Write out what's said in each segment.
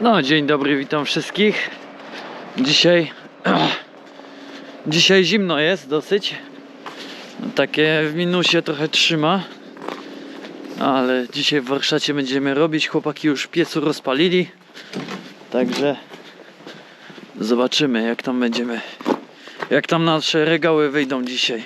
No, dzień dobry, witam wszystkich. Dzisiaj. Dzisiaj zimno jest dosyć. No, takie w minusie trochę trzyma. Ale dzisiaj w warsztacie będziemy robić. Chłopaki już piecu rozpalili. Także zobaczymy, jak tam będziemy. Jak tam nasze regały wyjdą dzisiaj.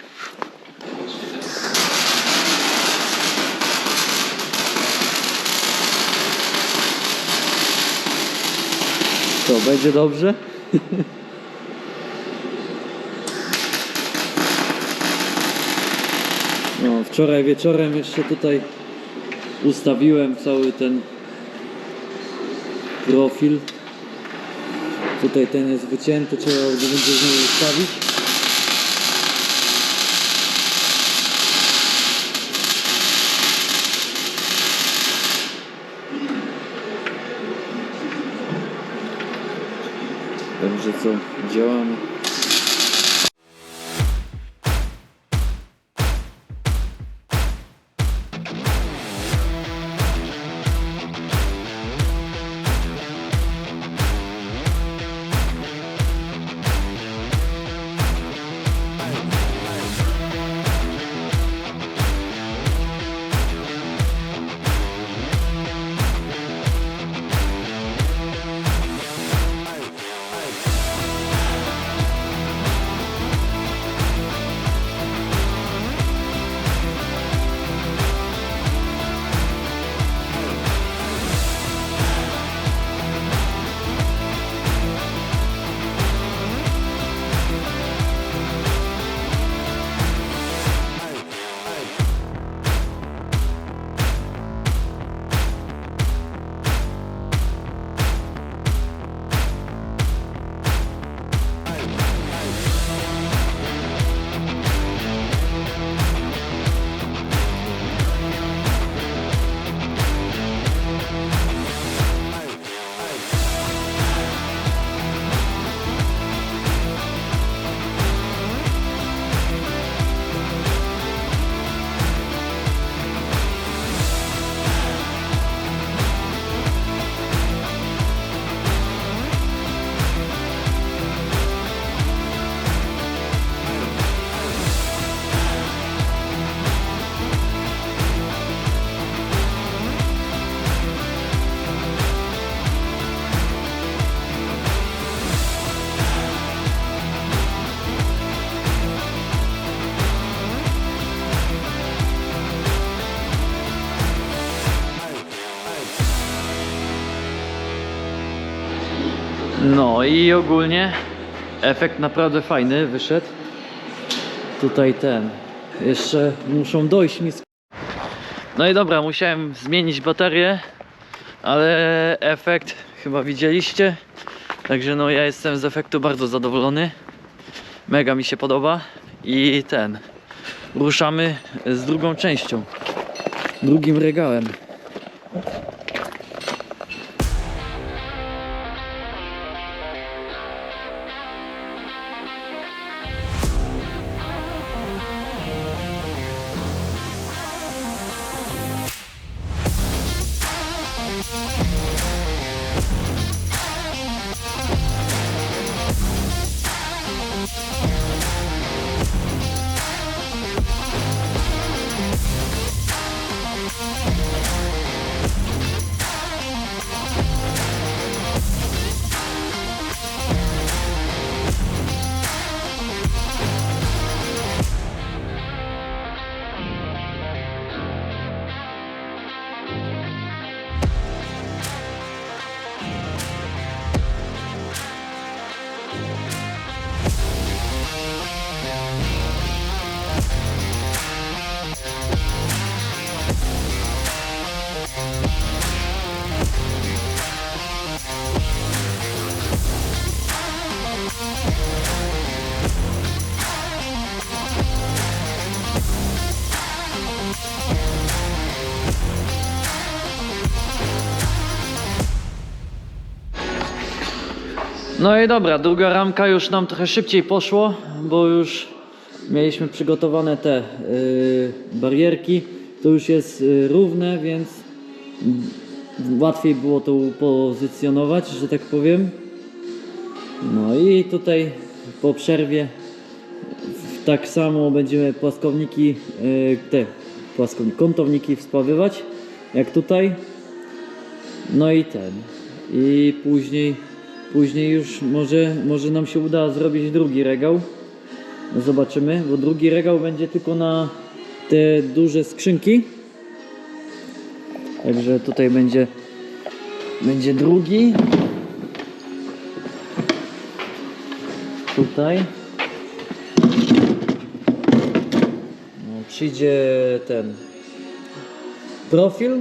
To będzie dobrze? No, wczoraj wieczorem jeszcze tutaj ustawiłem cały ten profil. Tutaj ten jest wycięty, trzeba go będzie znowu ustawić. 做，这样。No i ogólnie efekt naprawdę fajny wyszedł. Tutaj ten. Jeszcze muszą dojść mi. No i dobra, musiałem zmienić baterię, ale efekt chyba widzieliście. Także no ja jestem z efektu bardzo zadowolony. Mega mi się podoba. I ten. Ruszamy z drugą częścią. Drugim regałem. No i dobra, druga ramka już nam trochę szybciej poszło, bo już mieliśmy przygotowane te y, barierki. To już jest y, równe, więc łatwiej było to upozycjonować, że tak powiem. No i tutaj po przerwie tak samo będziemy płaskowniki, e, te płaskowniki, kątowniki wspawywać, jak tutaj. No i ten. I później, później już może, może nam się uda zrobić drugi regał. Zobaczymy, bo drugi regał będzie tylko na te duże skrzynki. Także tutaj będzie, będzie drugi. Tutaj. No, przyjdzie ten profil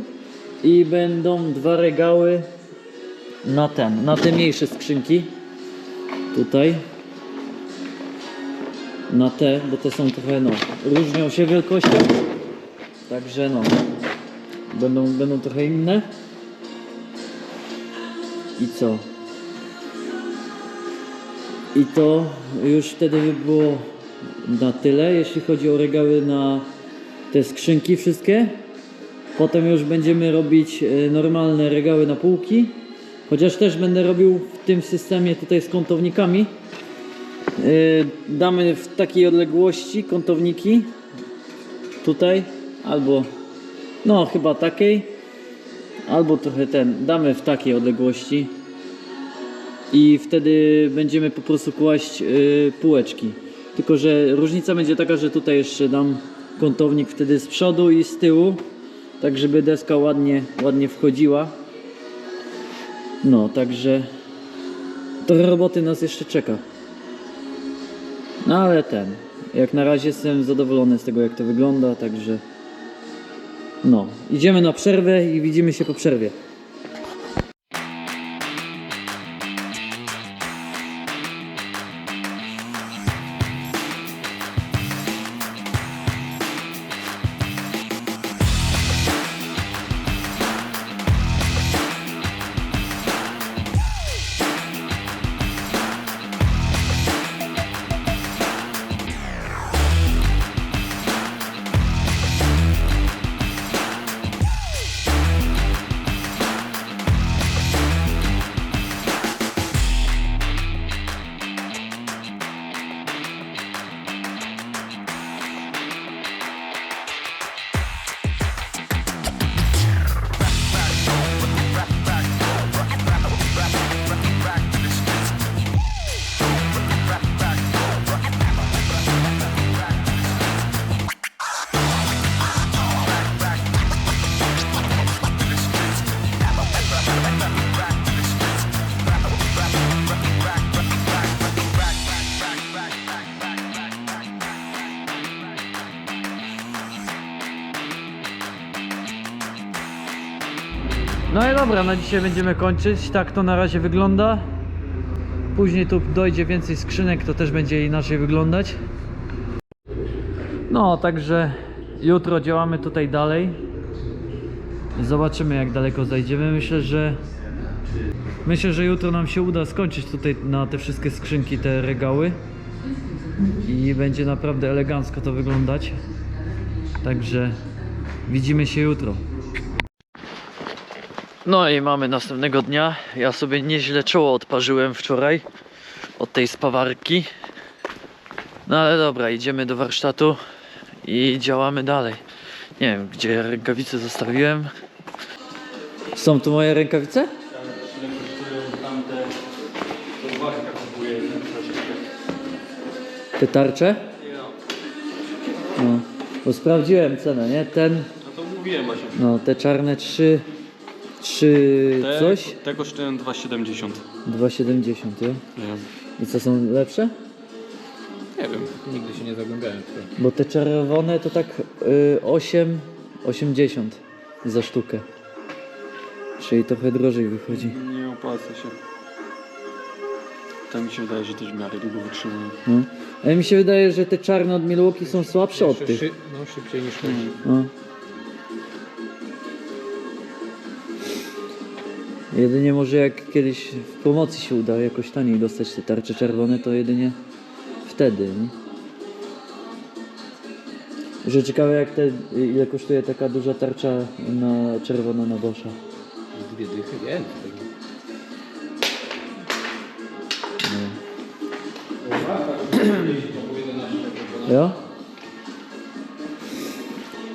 i będą dwa regały na ten, na te mniejsze skrzynki. Tutaj. Na te, bo te są trochę no, różnią się wielkością. Także no, będą, będą trochę inne. I co? I to już wtedy by było na tyle, jeśli chodzi o regały na te skrzynki wszystkie. Potem już będziemy robić e, normalne regały na półki. Chociaż też będę robił w tym systemie tutaj z kątownikami. E, Damy w takiej odległości kątowniki. Tutaj albo no chyba takiej. Albo trochę ten. Damy w takiej odległości i wtedy będziemy po prostu kłaść y, półeczki. Tylko, że różnica będzie taka, że tutaj jeszcze dam kątownik wtedy z przodu i z tyłu, tak żeby deska ładnie, ładnie wchodziła. No, także trochę roboty nas jeszcze czeka. No ale ten, jak na razie jestem zadowolony z tego jak to wygląda, także no, idziemy na przerwę i widzimy się po przerwie. Dobra, na dzisiaj będziemy kończyć. Tak to na razie wygląda. Później tu dojdzie więcej skrzynek, to też będzie inaczej wyglądać. No, także jutro działamy tutaj dalej. Zobaczymy jak daleko zajdziemy. Myślę, że myślę, że jutro nam się uda skończyć tutaj na te wszystkie skrzynki, te regały. I będzie naprawdę elegancko to wyglądać. Także widzimy się jutro. No i mamy następnego dnia. Ja sobie nieźle czoło odparzyłem wczoraj od tej spawarki. No ale dobra, idziemy do warsztatu i działamy dalej. Nie wiem, gdzie rękawice zostawiłem. Są tu moje rękawice? Te tarcze? No, bo sprawdziłem cenę, nie? Ten, No to mówiłem właśnie. no te czarne trzy, trzy Te, coś, te kosztują 2,70. 2,70, nie? Nie, I co są lepsze? nie wiem. Nigdy się nie zagłębiałem w to. Bo te czerwone to tak y, 8,80 za sztukę. Czyli trochę drożej wychodzi. Nie opłaca się. To mi się wydaje, że też w miarę długo wytrzymują. No. Ale mi się wydaje, że te czarne od Milwaukee są słabsze od Jeszcze tych. szy, no szybciej niż chodzi. No. Jedynie może jak kiedyś w promocji się uda jakoś taniej dostać te tarcze czerwone, to jedynie wtedy. Nie? Że ciekawe jak te, ile kosztuje taka duża tarcza na czerwona na Boscha. Dwie dychy, więcej. Ja?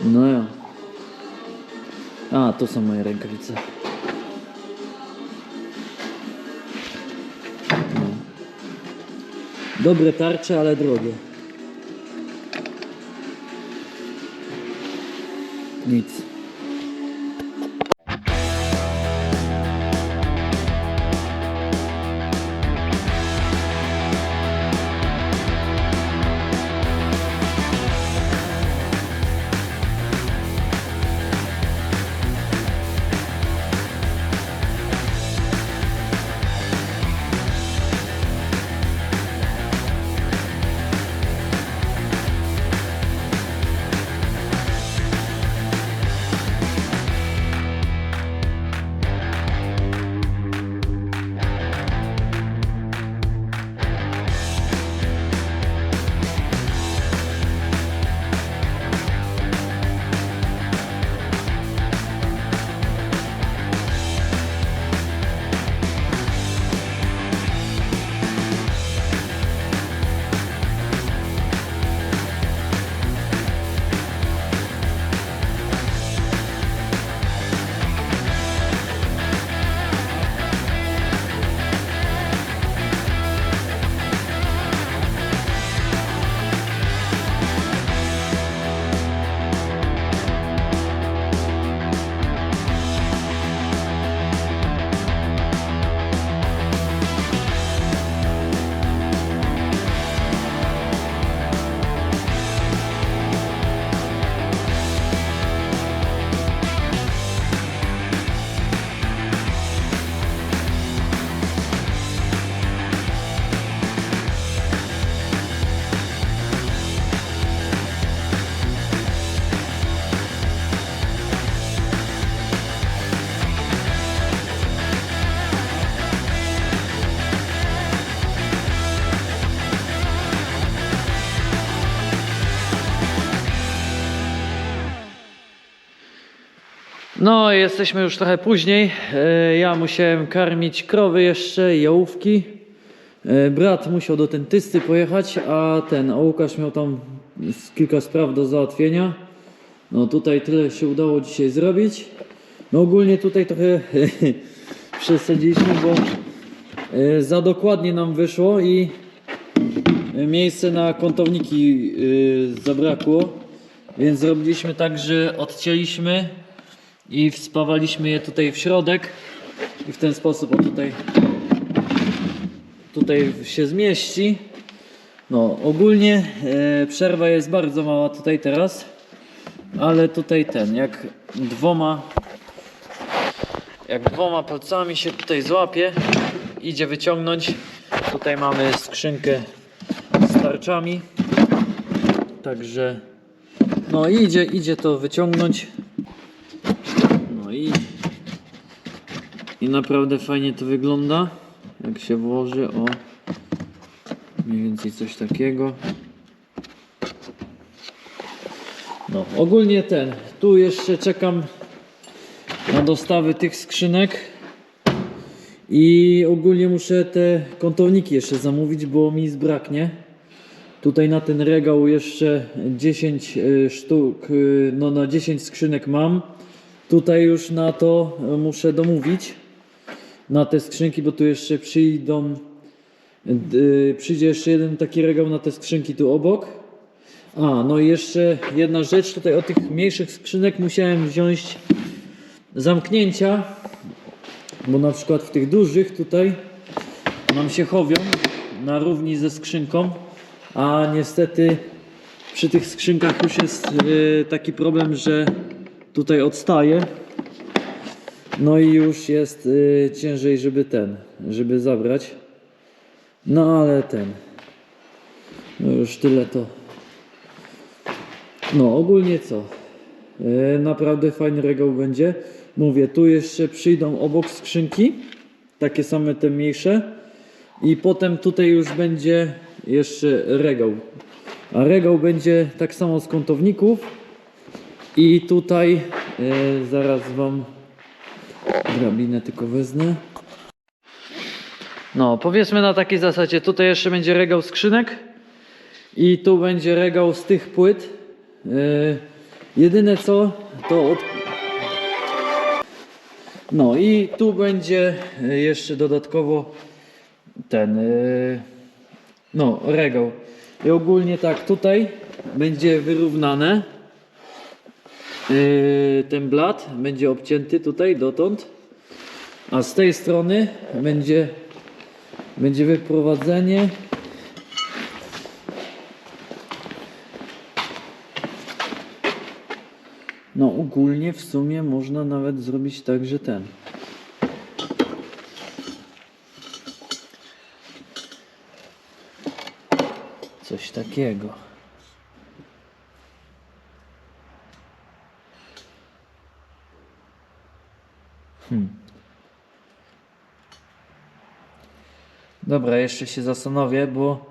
No ja. A, to są moje rękawice. Dobre tarcze, ale drogie. Nic. No, jesteśmy już trochę później. E, Ja musiałem karmić krowy jeszcze, i jałówki. E, Brat musiał do dentysty pojechać, a ten, a Łukasz miał tam kilka spraw do załatwienia. No tutaj tyle się udało dzisiaj zrobić. No ogólnie tutaj trochę przesadziliśmy, bo e, za dokładnie nam wyszło i miejsce na kątowniki zabrakło. Więc zrobiliśmy tak, że odcięliśmy i wspawaliśmy je tutaj w środek. I w ten sposób o tutaj tutaj się zmieści. No ogólnie e, przerwa jest bardzo mała tutaj teraz ale tutaj ten jak dwoma jak dwoma palcami się tutaj złapie idzie wyciągnąć. Tutaj mamy skrzynkę z tarczami. Także no idzie idzie to wyciągnąć i, i naprawdę fajnie to wygląda. Jak się włoży, o mniej więcej coś takiego. No, ogólnie ten. Tu jeszcze czekam na dostawy tych skrzynek. I ogólnie muszę te kątowniki jeszcze zamówić, bo mi zbraknie. Tutaj na ten regał jeszcze 10 y, sztuk, y, no na 10 skrzynek mam. Tutaj już na to y, muszę domówić. Na te skrzynki, bo tu jeszcze przyjdą. y, Przyjdzie jeszcze jeden taki regał na te skrzynki tu obok. A, no i jeszcze jedna rzecz. Tutaj od tych mniejszych skrzynek musiałem wziąć zamknięcia. Bo na przykład w tych dużych tutaj nam się chowią na równi ze skrzynką, a niestety przy tych skrzynkach już jest y, taki problem, że tutaj odstaje. No i już jest y, ciężej, żeby ten, żeby zabrać. No ale ten. No już tyle to. No ogólnie co? E, naprawdę fajny regał będzie. Mówię, tu jeszcze przyjdą obok skrzynki, takie same te mniejsze. I potem tutaj już będzie jeszcze regał. A regał będzie tak samo z kątowników. I tutaj e, zaraz wam Drabinę tylko wezmę. No, powiedzmy na takiej zasadzie, tutaj jeszcze będzie regał skrzynek i tu będzie regał z tych płyt. Yy, jedyne co, to od... No i tu będzie y, jeszcze dodatkowo ten, no, regał. I ogólnie tak, tutaj będzie wyrównane. Yy, ten blat będzie obcięty tutaj dotąd, a z tej strony będzie, będzie wyprowadzenie. No ogólnie w sumie można nawet zrobić tak, że ten. Coś takiego. Dobra, jeszcze się zastanowię, bo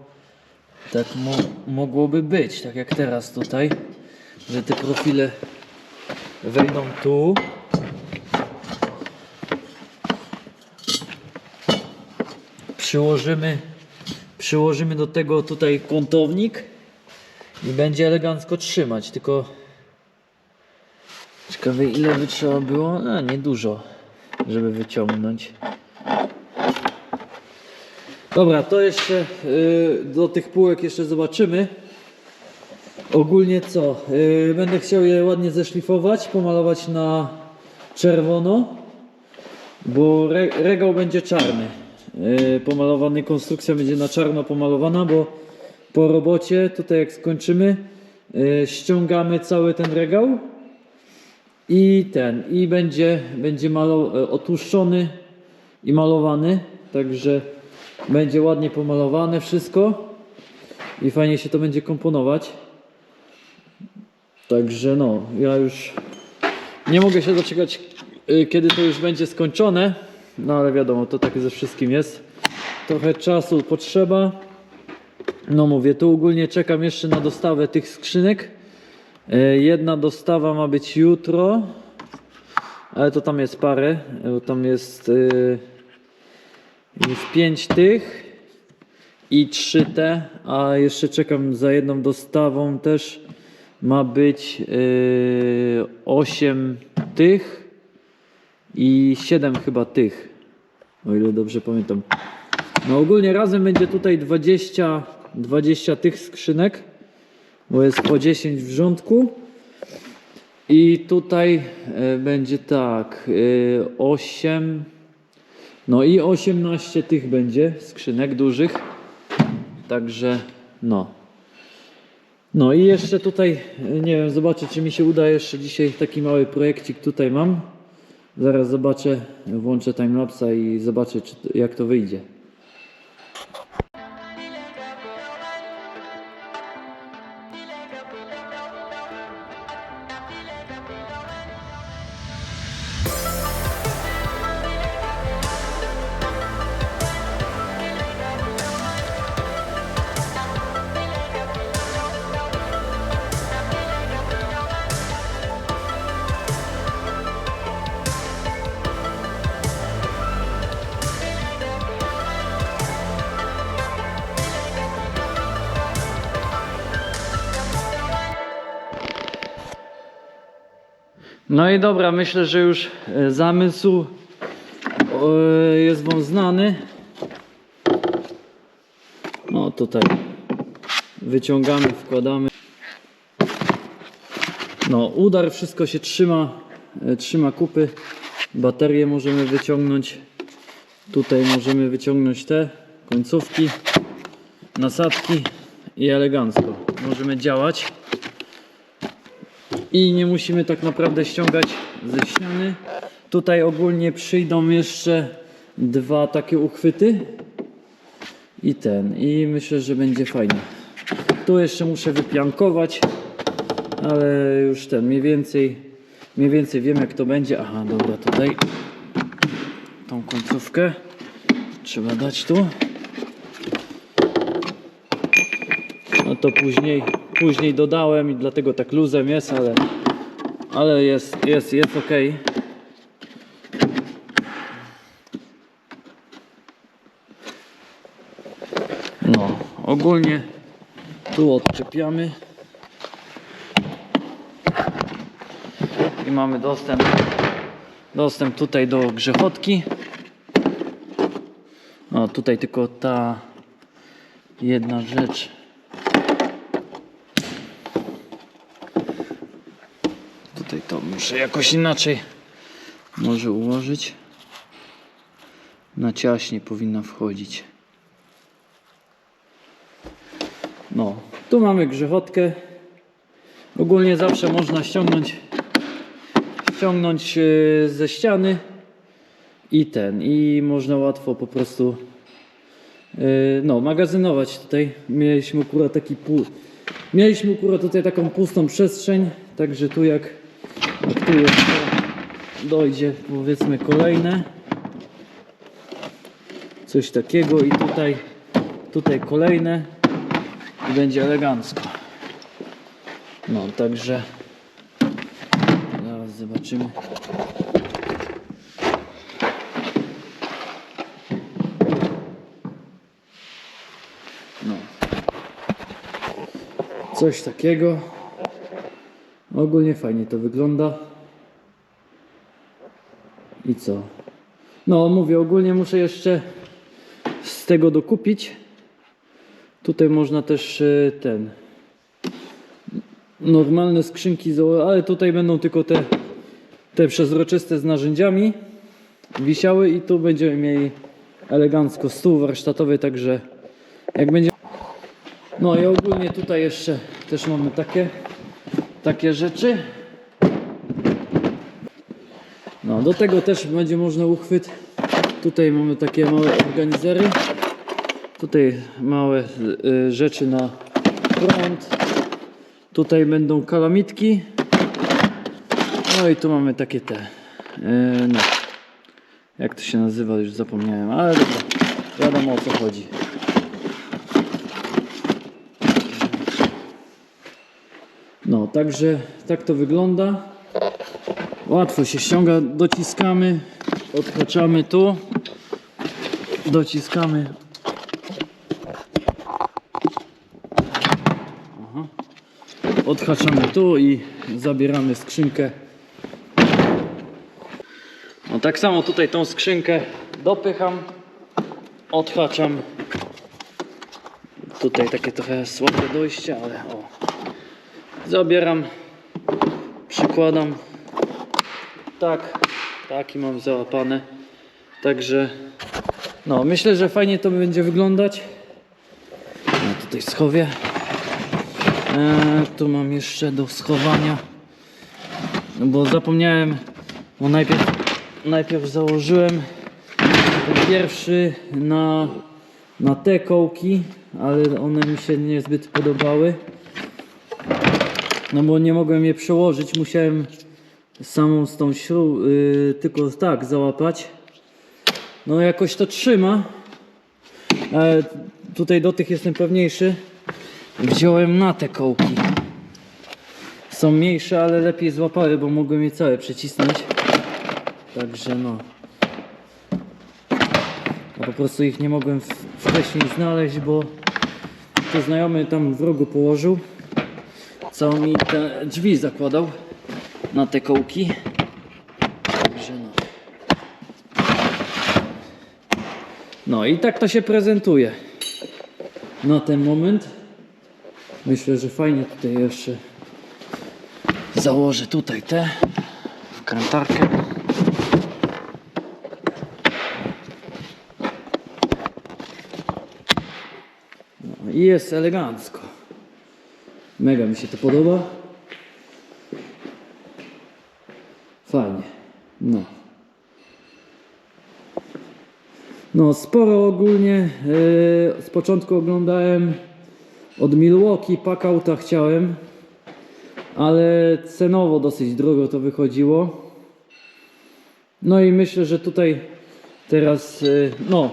tak mo- mogłoby być, tak jak teraz tutaj, że te profile wejdą tu. Przyłożymy, przyłożymy do tego tutaj kątownik i będzie elegancko trzymać, tylko ciekawe ile by trzeba było, a nie dużo, żeby wyciągnąć. Dobra, to jeszcze y, do tych półek jeszcze zobaczymy. Ogólnie co? Yy, będę chciał je ładnie zeszlifować, pomalować na czerwono, bo re, regał będzie czarny. Yy, pomalowany, konstrukcja będzie na czarno pomalowana, bo po robocie, tutaj jak skończymy, ściągamy cały ten regał i ten, i będzie, będzie malo, otłuszczony i malowany, także będzie ładnie pomalowane wszystko i fajnie się to będzie komponować. Także no, ja już nie mogę się doczekać, y, kiedy to już będzie skończone. No ale wiadomo, to tak ze wszystkim jest. Trochę czasu potrzeba. No mówię, tu ogólnie czekam jeszcze na dostawę tych skrzynek. Y, Jedna dostawa ma być jutro, ale to tam jest parę. Tam jest, y, jest pięć tych i 3T, a jeszcze czekam za jedną dostawą też ma być yy, 8 tych i 7 chyba tych, o ile dobrze pamiętam. No ogólnie razem będzie tutaj 20, 20 tych skrzynek, bo jest po 10 w rządku. I tutaj e, będzie tak, e, 8, no i 18 tych będzie skrzynek dużych. Także no. No i jeszcze tutaj, nie wiem, zobaczę czy mi się uda jeszcze dzisiaj taki mały projekcik tutaj mam. Zaraz zobaczę, włączę timelapsa i zobaczę czy, jak to wyjdzie. No i dobra, myślę, że już e, zamysł jest Wam znany. No tutaj wyciągamy, wkładamy. No, udar, wszystko się trzyma, e, trzyma kupy. Baterie możemy wyciągnąć. Tutaj możemy wyciągnąć te końcówki, nasadki i elegancko możemy działać i nie musimy tak naprawdę ściągać ze ściany. Tutaj ogólnie przyjdą jeszcze dwa takie uchwyty i ten i myślę, że będzie fajnie. Tu jeszcze muszę wypiankować, ale już ten mniej więcej mniej więcej wiem jak to będzie. Aha, dobra, tutaj tą końcówkę trzeba dać tu. No to później, później dodałem i dlatego tak luzem jest, ale, ale jest, jest, jest ok. No, ogólnie tu odczepiamy. I mamy dostęp dostęp tutaj do grzechotki. No tutaj tylko ta jedna rzecz. To muszę jakoś inaczej może ułożyć. Na ciaśnie powinna wchodzić. No, tu mamy grzechotkę. Ogólnie zawsze można ściągnąć ściągnąć e, ze ściany i ten i można łatwo po prostu e, no magazynować tutaj. Mieliśmy akurat taki pół mieliśmy akurat tutaj taką pustą przestrzeń, także tu jak, jak tu jeszcze dojdzie powiedzmy kolejne coś takiego i tutaj tutaj kolejne i będzie elegancko. No, także zaraz zobaczymy. No. Coś takiego. Ogólnie fajnie to wygląda. I co? No, mówię, ogólnie muszę jeszcze z tego dokupić. Tutaj można też e, ten normalne skrzynki, ale tutaj będą tylko te, te przezroczyste z narzędziami wisiały i tu będziemy mieli elegancko stół warsztatowy, także jak będzie no i ogólnie tutaj jeszcze też mamy takie takie rzeczy no do tego też będzie można uchwyt tutaj mamy takie małe organizery Tutaj małe y, rzeczy na prąd. Tutaj będą kalamitki. No i tu mamy takie te. y, no. Jak to się nazywa, już zapomniałem, ale dobra. Wiadomo o co chodzi. No, także tak to wygląda. Łatwo się ściąga, dociskamy, odhaczamy tu, dociskamy odhaczamy tu i zabieramy skrzynkę. No tak samo tutaj tą skrzynkę dopycham, odhaczam. Tutaj takie trochę słabe dojście, ale o. Zabieram, przykładam. Tak, taki mam załapane. Także no myślę, że fajnie to będzie wyglądać. No tutaj schowię. E, tu mam jeszcze do schowania. No bo zapomniałem, bo najpierw, najpierw założyłem ten pierwszy na, na te kołki, ale one mi się niezbyt podobały. No bo nie mogłem je przełożyć, musiałem samą z tą śrubą yy, tylko tak załapać. No jakoś to trzyma. Ale tutaj do tych jestem pewniejszy. Wziąłem na te kołki. Są mniejsze, ale lepiej złapały, bo mogłem je całe przycisnąć. Także no. A po prostu ich nie mogłem wcześniej znaleźć, bo to znajomy tam w rogu położył. Co mi te drzwi zakładał na te kołki. No. No i tak to się prezentuje na ten moment. Myślę, że fajnie tutaj jeszcze założę tutaj te wkrętarkę. No i jest elegancko. Mega mi się to podoba. Fajnie. No. No, sporo ogólnie. Yy, z początku oglądałem od Milwaukee Packouta chciałem, ale cenowo dosyć drogo to wychodziło. No i myślę, że tutaj teraz, yy, no,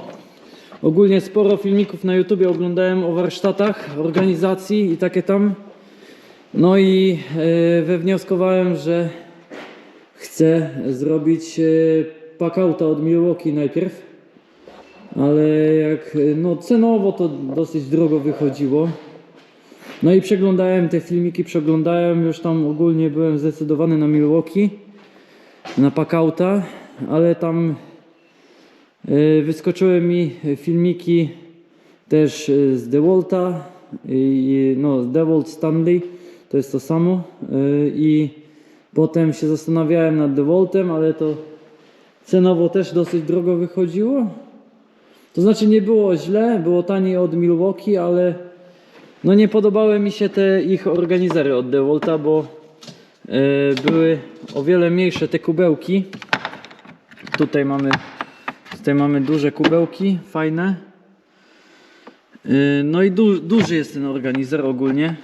ogólnie sporo filmików na YouTubie oglądałem o warsztatach, organizacji i takie tam. No i yy, wywnioskowałem, że chcę zrobić yy, Packouta od Milwaukee najpierw ale jak no cenowo to dosyć drogo wychodziło. No i przeglądałem te filmiki, przeglądałem, już tam ogólnie byłem zdecydowany na Milwaukee, na Packouta, ale tam wyskoczyły mi filmiki też z DeWalta, i, no z DeWalt Stanley, to jest to samo y, i potem się zastanawiałem nad DeWaltem, ale to cenowo też dosyć drogo wychodziło. To znaczy nie było źle, było taniej od Milwaukee, ale no nie podobały mi się te ich organizery od DeWalta, bo e, były o wiele mniejsze te kubełki. Tutaj mamy, tutaj mamy duże kubełki, fajne. E, no i du, duży jest ten organizer ogólnie,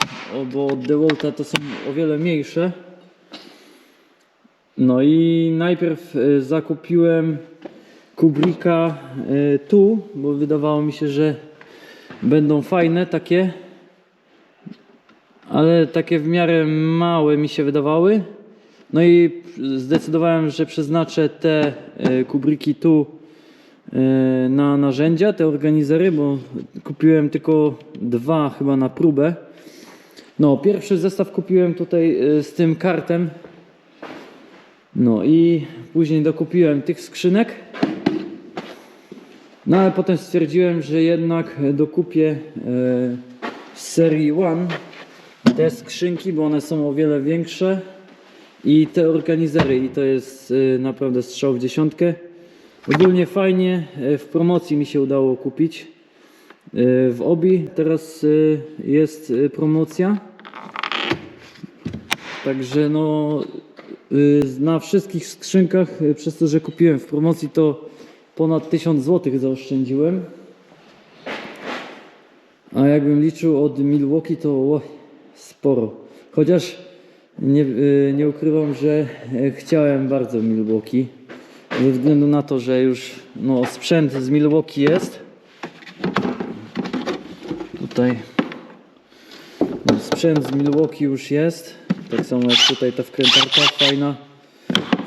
bo od DeWalta to są o wiele mniejsze. No i najpierw e, zakupiłem Kubricka e, tu, bo wydawało mi się, że będą fajne takie, ale takie w miarę małe mi się wydawały. No i zdecydowałem, że przeznaczę te e, Kubricki tu na narzędzia, te organizery, bo kupiłem tylko dwa chyba na próbę. No, pierwszy zestaw kupiłem tutaj e, z tym kartem. No i później dokupiłem tych skrzynek. No ale potem stwierdziłem, że jednak dokupię e, z serii One te skrzynki, bo one są o wiele większe i te organizery i to jest e, naprawdę strzał w dziesiątkę. Ogólnie fajnie, w promocji mi się udało kupić. E, W Obi teraz e, jest e, promocja. Także no y, na wszystkich skrzynkach, y, przez to, że kupiłem w promocji, to ponad 1000 zł zaoszczędziłem. A jakbym liczył od Milwaukee, to oj, sporo. Chociaż nie, y, nie ukrywam, że e, chciałem bardzo Milwaukee. Ze względu na to, że już no, sprzęt z Milwaukee jest. Tutaj no, sprzęt z Milwaukee już jest. Tak samo jak tutaj ta wkrętarka fajna,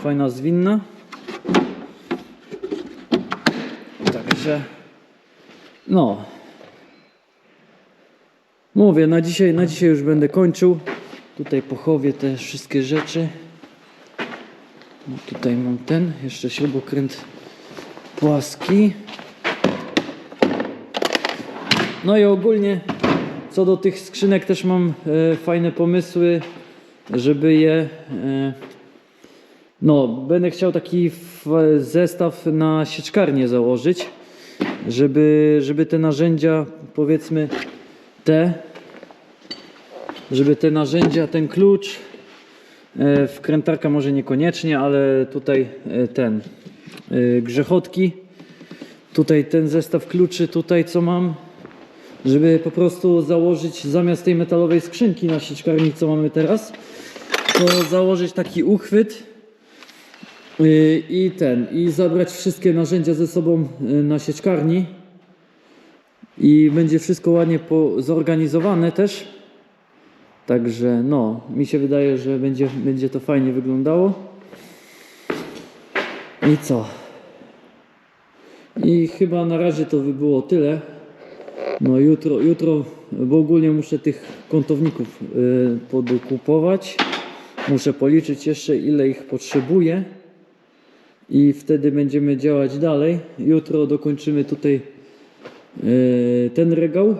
fajna zwinna. Także no. Mówię, na dzisiaj, na dzisiaj już będę kończył. Tutaj pochowię te wszystkie rzeczy. No, tutaj mam ten, jeszcze śrubokręt płaski. No i ogólnie co do tych skrzynek też mam e, fajne pomysły, żeby je. E, no, będę chciał taki zestaw na sieczkarnię założyć, żeby, żeby te narzędzia, powiedzmy te, żeby te narzędzia, ten klucz, e, wkrętarka może niekoniecznie, ale tutaj e, ten, e, grzechotki, tutaj ten zestaw kluczy, tutaj co mam, żeby po prostu założyć zamiast tej metalowej skrzynki na sieczkarni, co mamy teraz, to założyć taki uchwyt yy, i ten, i zabrać wszystkie narzędzia ze sobą yy, na sieczkarni i będzie wszystko ładnie zorganizowane też. Także no, mi się wydaje, że będzie, będzie to fajnie wyglądało. I co? I chyba na razie to by było tyle. No jutro, jutro, bo ogólnie muszę tych kątowników y. Muszę policzyć jeszcze ile ich potrzebuję. I wtedy będziemy działać dalej. Jutro dokończymy tutaj y, ten regał.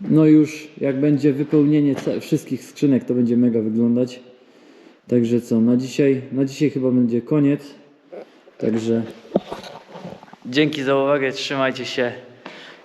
No już jak będzie wypełnienie wszystkich skrzynek, to będzie mega wyglądać. Także co, na dzisiaj, na dzisiaj chyba będzie koniec. Także dzięki za uwagę, trzymajcie się